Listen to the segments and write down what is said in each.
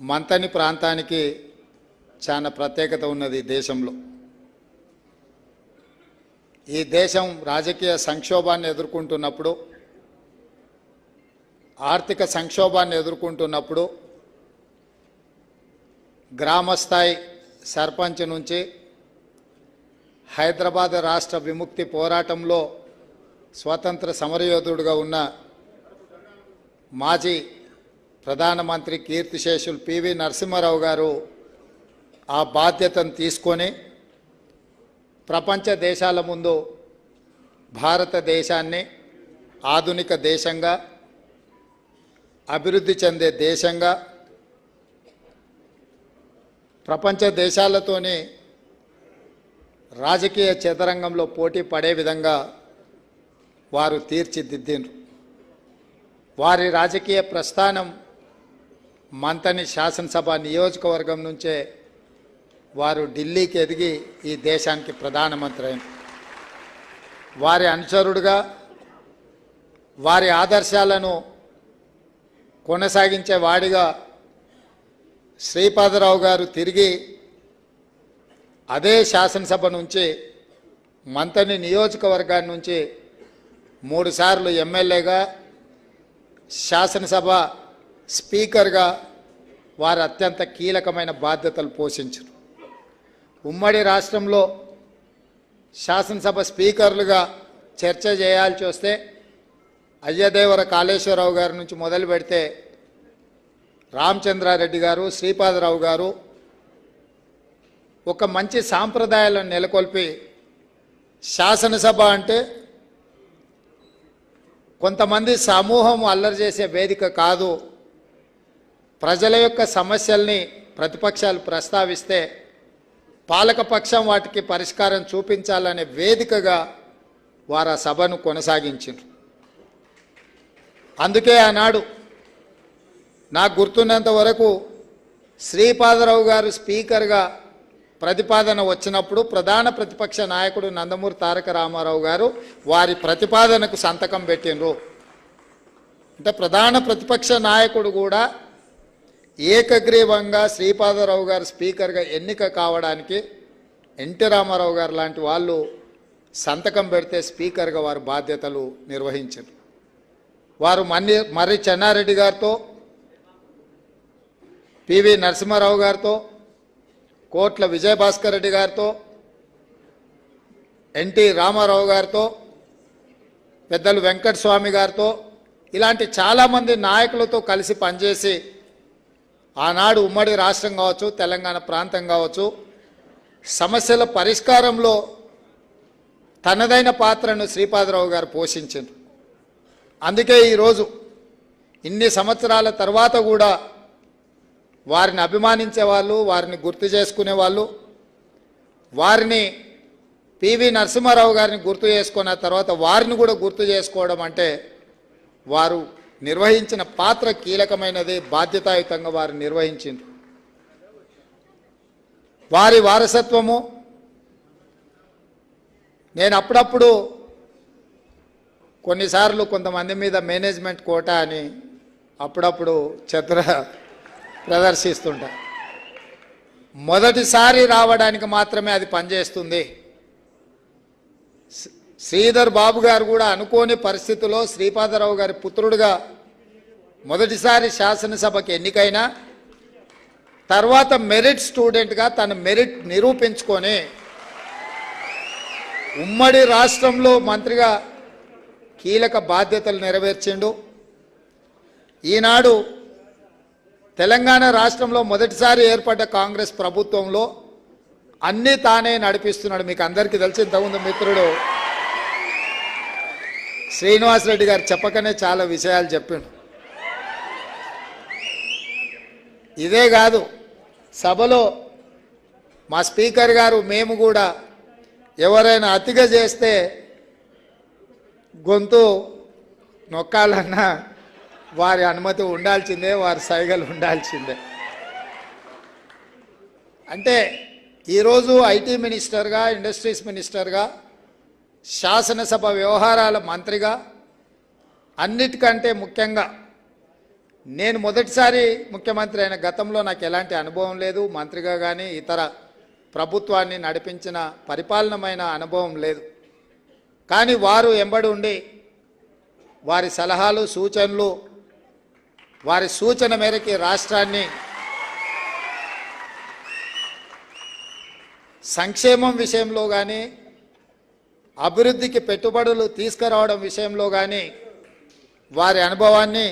మంతని ప్రాంతానికి చాలా ప్రత్యేకత ఉన్నది ఈ దేశంలో. ఈ దేశం రాజకీయ సంక్షోభాన్ని ఎదుర్కొంటున్నప్పుడు ఆర్థిక సంక్షోభాన్ని ఎదుర్కొంటున్నప్పుడు గ్రామస్థాయి సర్పంచ్ నుంచి హైదరాబాద్ రాష్ట్ర విముక్తి పోరాటంలో స్వతంత్ర సమరయోధుడుగా ఉన్న మాజీ ప్రధానమంత్రి కీర్తిశేషులు పివి నరసింహారావు గారు ఆ బాధ్యతను తీసుకొని ప్రపంచ దేశాల ముందు భారతదేశాన్ని ఆధునిక దేశంగా అభివృద్ధి చెందే దేశంగా ప్రపంచ దేశాలతోనే రాజకీయ చదరంగంలో పోటీ పడే విధంగా వారు తీర్చిదిద్దిండ్రు. వారి రాజకీయ ప్రస్థానం మంతని శాసనసభ నియోజకవర్గం నుంచే వారు ఢిల్లీకి ఎదిగి ఈ దేశానికి ప్రధానమంత్రి అయింది వారి అనుచరుడుగా వారి ఆదర్శాలను కొనసాగించే వాడిగా శ్రీపాదరావు గారు తిరిగి అదే శాసనసభ నుంచి మంతని నియోజకవర్గాన్ని నుంచి మూడుసార్లు ఎమ్మెల్యేగా శాసనసభ స్పీకర్గా వారు అత్యంత కీలకమైన బాధ్యతలు పోషించరు. ఉమ్మడి రాష్ట్రంలో శాసనసభ స్పీకర్లుగా చర్చ చేయాల్సి వస్తే అయ్యదేవర కాళేశ్వరరావు గారి నుంచి మొదలు పెడితే రామచంద్రారెడ్డి గారు శ్రీపాదరావు గారు ఒక మంచి సాంప్రదాయాలను నెలకొల్పి శాసనసభ అంటే కొంతమంది సమూహం అల్లరి చేసే వేదిక కాదు. ప్రజల యొక్క సమస్యల్ని ప్రతిపక్షాలు ప్రస్తావిస్తే పాలకపక్షం వాటికి పరిష్కారం చూపించాలనే వేదికగా వారు ఆ సభను కొనసాగించారు అందుకే ఆనాడు నాకు గుర్తున్నంత వరకు శ్రీపాదరావు గారు స్పీకర్గా ప్రతిపాదన వచ్చినప్పుడు ప్రధాన ప్రతిపక్ష నాయకుడు నందమూరి తారక రామారావు గారు వారి ప్రతిపాదనకు సంతకం పెట్టినరు అంటే ప్రధాన ప్రతిపక్ష నాయకుడు కూడా ఏకగ్రీవంగా శ్రీపాదరావు గారు స్పీకర్గా ఎన్నిక కావడానికి ఎన్టీ రామారావు గారు లాంటి వాళ్ళు సంతకం పెడితే స్పీకర్గా వారు బాధ్యతలు నిర్వహించారు. వారు మన్ని మర్రి చెన్నారెడ్డి గారితో పివి నరసింహారావు గారితో కోట్ల విజయభాస్కర్ రెడ్డి గారితో ఎన్టీ రామారావు గారితో పెద్దలు వెంకటస్వామి గారితో ఇలాంటి చాలామంది నాయకులతో కలిసి పనిచేసి ఆనాడు ఉమ్మడి రాష్ట్రం కావచ్చు తెలంగాణ ప్రాంతం కావచ్చు సమస్యల పరిష్కారంలో తనదైన పాత్రను శ్రీపాదరావు గారు పోషించారు అందుకే ఈరోజు ఇన్ని సంవత్సరాల తర్వాత కూడా వారిని అభిమానించే వాళ్ళు వారిని గుర్తు చేసుకునే వాళ్ళు వారిని పివి నరసింహారావు గారిని గుర్తు చేసుకున్న తర్వాత వారిని కూడా గుర్తు చేసుకోవడం అంటే వారు నిర్వహించిన పాత్ర కీలకమైనది బాధ్యతాయుతంగా వారు నిర్వహించింది. వారి వారసత్వము నేను అప్పుడప్పుడు కొన్నిసార్లు కొంతమంది మీద మేనేజ్మెంట్ కోట అని అప్పుడప్పుడు చతుర ప్రదర్శిస్తుంటా. మొదటిసారి రావడానికి మాత్రమే అది పనిచేస్తుంది. శ్రీధర్ బాబు గారు కూడా అనుకోని పరిస్థితుల్లో శ్రీపాదరావు గారి పుత్రుడుగా మొదటిసారి శాసనసభకి ఎన్నికైనా తర్వాత మెరిట్ స్టూడెంట్గా తన మెరిట్ నిరూపించుకొని ఉమ్మడి రాష్ట్రంలో మంత్రిగా కీలక బాధ్యతలు నెరవేర్చిండు. ఈనాడు తెలంగాణ రాష్ట్రంలో మొదటిసారి ఏర్పడ్డ కాంగ్రెస్ ప్రభుత్వంలో అన్నీ తానే నడిపిస్తున్నాడు. మీకు అందరికీ తెలిసి ఇంతకుముందు మిత్రుడు శ్రీనివాసరెడ్డి గారు చెప్పకనే చాలా విషయాలు చెప్పిండు. ఇదే కాదు సభలో మా స్పీకర్ గారు మేము కూడా ఎవరైనా అతిగా చేస్తే గొంతు నొక్కాలన్నా వారి అనుమతి ఉండాల్సిందే వారి సైగలు ఉండాల్సిందే. అంటే ఈరోజు ఐటీ మినిస్టర్గా ఇండస్ట్రీస్ మినిస్టర్గా శాసనసభ వ్యవహారాల మంత్రిగా అన్నిటికంటే ముఖ్యంగా నేను మొదటిసారి ముఖ్యమంత్రి అయిన గతంలో నాకు ఎలాంటి అనుభవం లేదు. మంత్రిగా కానీ ఇతర ప్రభుత్వాన్ని నడిపించిన పరిపాలనమైన అనుభవం లేదు. కానీ వారు ఎంబడి ఉండి వారి సలహాలు సూచనలు వారి సూచన మేరకి రాష్ట్రాన్ని సంక్షేమం విషయంలో కానీ అభివృద్ధికి పెట్టుబడులు తీసుకురావడం విషయంలో కానీ వారి అనుభవాన్ని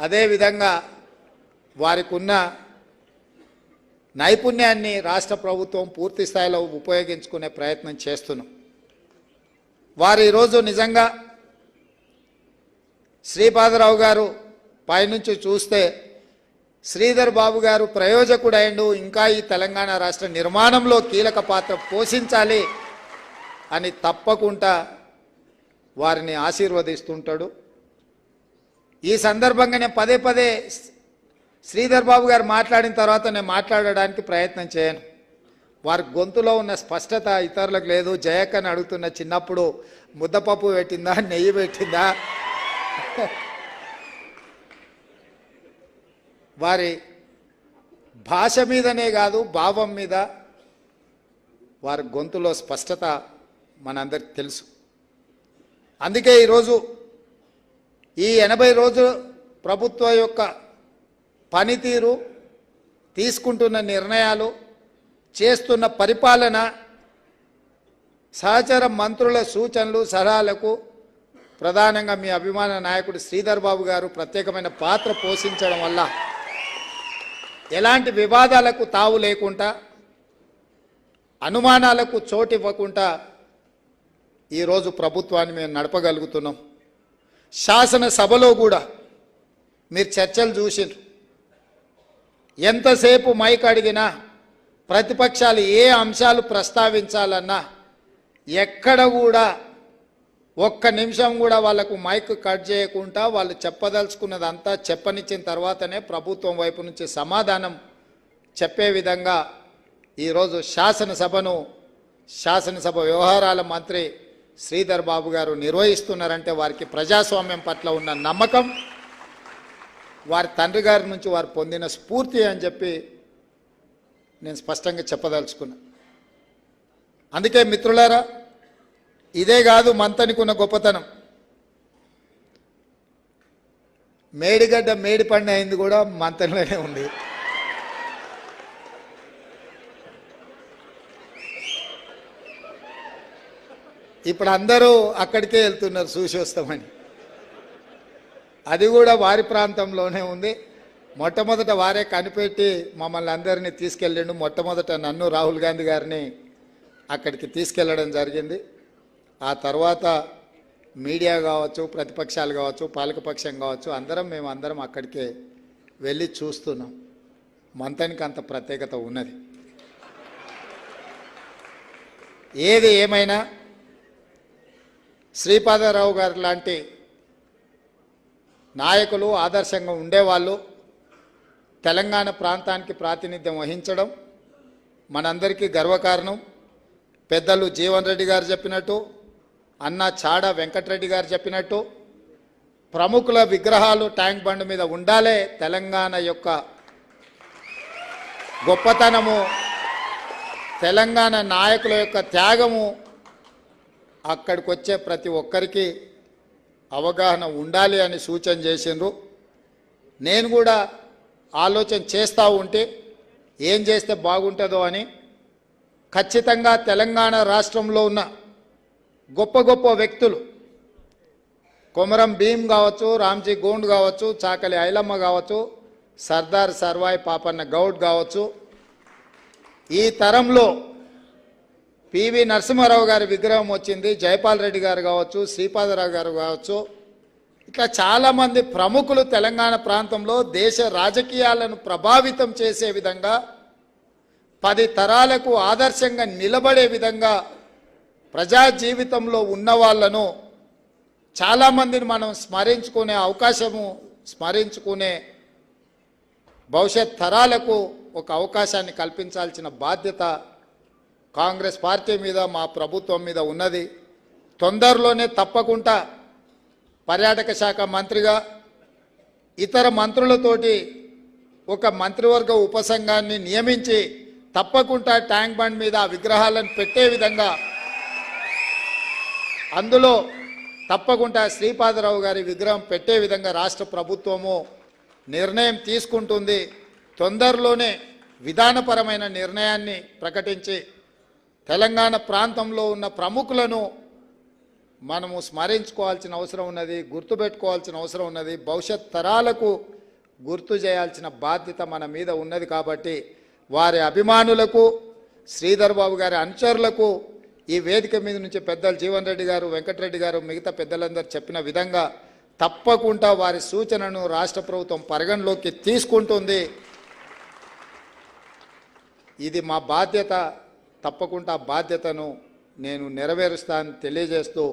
అదేవిధంగా వారికి ఉన్న నైపుణ్యాన్ని రాష్ట్ర ప్రభుత్వం పూర్తి స్థాయిలో ఉపయోగించుకునే ప్రయత్నం చేస్తున్నాం వారు ఈరోజు నిజంగా శ్రీపాదరావు గారు పైనుంచి చూస్తే శ్రీధర్ బాబు గారు ప్రయోజకుడైండు. ఇంకా ఈ తెలంగాణ రాష్ట్ర నిర్మాణంలో కీలక పాత్ర పోషించాలి అని తప్పకుండా వారిని ఆశీర్వదిస్తుంటాడు. ఈ సందర్భంగా నేను పదే పదే శ్రీధర్ బాబు గారు మాట్లాడిన తర్వాత నేను మాట్లాడడానికి ప్రయత్నం చేయను. వారి గొంతులో ఉన్న స్పష్టత ఇతరులకు లేదు. జయక్కని అడుగుతున్న చిన్నప్పుడు ముద్దపప్పు పెట్టిందా నెయ్యి పెట్టిందా? వారి భాష మీదనే కాదు భావం మీద వారి గొంతులో స్పష్టత మనందరికి తెలుసు. అందుకే ఈరోజు ఈ ఎనభై రోజులు ప్రభుత్వ యొక్క పనితీరు తీసుకుంటున్న నిర్ణయాలు చేస్తున్న పరిపాలన సహచర మంత్రుల సూచనలు సలహాలకు ప్రధానంగా మీ అభిమాన నాయకుడు శ్రీధర్ బాబు గారు ప్రత్యేకమైన పాత్ర పోషించడం వల్ల ఎలాంటి వివాదాలకు తావు లేకుండా అనుమానాలకు చోటు ఇవ్వకుండా ఈరోజు ప్రభుత్వాన్ని మేము నడపగలుగుతున్నాం. శాసనసభలో కూడా మీరు చర్చలు చూసిండ్రు. ఎంతసేపు మైక్ అడిగినా ప్రతిపక్షాలు ఏ అంశాలు ప్రస్తావించాలన్నా ఎక్కడ కూడా ఒక్క నిమిషం కూడా వాళ్ళకు మైక్ కట్ చేయకుండా వాళ్ళు చెప్పదలుచుకున్నదంతా చెప్పనిచ్చిన తర్వాతనే ప్రభుత్వం వైపు నుంచి సమాధానం చెప్పే విధంగా ఈరోజు శాసనసభను శాసనసభ వ్యవహారాల మంత్రి శ్రీధర్ బాబు గారు నిర్వహిస్తున్నారంటే వారికి ప్రజాస్వామ్యం పట్ల ఉన్న నమ్మకం వారి తండ్రి గారి నుంచి వారు పొందిన స్ఫూర్తి అని చెప్పి నేను స్పష్టంగా చెప్పదలుచుకున్నా. అందుకే మిత్రులారా ఇదే కాదు మంతనికున్న గొప్పతనం. మేడిగడ్డ మేడిపండి అయింది కూడా మంతనిలోనే ఉంది. ఇప్పుడు అందరూ అక్కడికే వెళ్తున్నారు చూసి వస్తామని అది కూడా వారి ప్రాంతంలోనే ఉంది. మొట్టమొదట వారే కనిపెట్టి మమ్మల్ని అందరినీ తీసుకెళ్ళిండు. మొట్టమొదట నన్ను రాహుల్ గాంధీ గారిని అక్కడికి తీసుకెళ్ళడం జరిగింది. ఆ తర్వాత మీడియా కావచ్చు ప్రతిపక్షాలు కావచ్చు పాలకపక్షం కావచ్చు అందరం మేము అందరం అక్కడికే వెళ్ళి చూస్తున్నాం. మంతనికి అంత ప్రత్యేకత ఉన్నది. ఏది ఏమైనా శ్రీపాదరావు గారు లాంటి నాయకులు ఆదర్శంగా ఉండేవాళ్ళు తెలంగాణ ప్రాంతానికి ప్రాతినిధ్యం వహించడం మనందరికీ గర్వకారణం. పెద్దలు జీవన్ రెడ్డి గారు చెప్పినట్టు అన్న చాడ వెంకటరెడ్డి గారు చెప్పినట్టు ప్రముఖుల విగ్రహాలు ట్యాంక్ బండ్ మీద ఉండాలే తెలంగాణ యొక్క గొప్పతనము తెలంగాణ నాయకుల యొక్క త్యాగము అక్కడికి వచ్చే ప్రతి ఒక్కరికి అవగాహన ఉండాలి అని సూచన చేసిండ్రు. నేను కూడా ఆలోచన చేస్తూ ఉంటే ఏం చేస్తే బాగుంటుందో అని ఖచ్చితంగా తెలంగాణ రాష్ట్రంలో ఉన్న గొప్ప గొప్ప వ్యక్తులు కొమరం భీమ్ కావచ్చు రామ్జీ గోండ్ కావచ్చు చాకలి ఐలమ్మ కావచ్చు సర్దార్ సర్వాయి పాపన్న గౌడ్ కావచ్చు. ఈ తరంలో పివి నరసింహారావు గారి విగ్రహం వచ్చింది జయపాల్ రెడ్డి గారు కావచ్చు శ్రీపాదరావు గారు కావచ్చు. ఇట్లా చాలామంది ప్రముఖులు తెలంగాణ ప్రాంతంలో దేశ రాజకీయాలను ప్రభావితం చేసే విధంగా పది తరాలకు ఆదర్శంగా నిలబడే విధంగా ప్రజా జీవితంలో ఉన్న వాళ్ళను చాలామందిని మనం స్మరించుకునే అవకాశము స్మరించుకునే భవిష్యత్ తరాలకు ఒక అవకాశాన్ని కల్పించాల్సిన బాధ్యత కాంగ్రెస్ పార్టీ మీద మా ప్రభుత్వం మీద ఉన్నది. తొందరలోనే తప్పకుండా పర్యాటక శాఖ మంత్రిగా ఇతర మంత్రులతోటి ఒక మంత్రివర్గ ఉపసంఘాన్ని నియమించి తప్పకుండా ట్యాంక్ బండ్ మీద ఆ విగ్రహాలను పెట్టే విధంగా అందులో తప్పకుండా శ్రీపాదరావు గారి విగ్రహం పెట్టే విధంగా రాష్ట్ర ప్రభుత్వము నిర్ణయం తీసుకుంటుంది. తొందరలోనే విధానపరమైన నిర్ణయాన్ని ప్రకటించి తెలంగాణ ప్రాంతంలో ఉన్న ప్రముఖులను మనము స్మరించుకోవాల్సిన అవసరం ఉన్నది గుర్తుపెట్టుకోవాల్సిన అవసరం ఉన్నది. భవిష్యత్ తరాలకు గుర్తు చేయాల్సిన బాధ్యత మన మీద ఉన్నది కాబట్టి వారి అభిమానులకు శ్రీధర్ బాబు గారి అనుచరులకు ఈ వేదిక మీద నుంచి పెద్దలు జీవన్ రెడ్డి గారు వెంకటరెడ్డి గారు మిగతా పెద్దలందరూ చెప్పిన విధంగా తప్పకుండా వారి సూచనను రాష్ట్ర ప్రభుత్వం పరిగణలోకి తీసుకుంటుంది. ఇది మా బాధ్యత. తప్పకుండా బాధ్యతను నేను నెరవేరుస్తానని తెలియజేస్తూ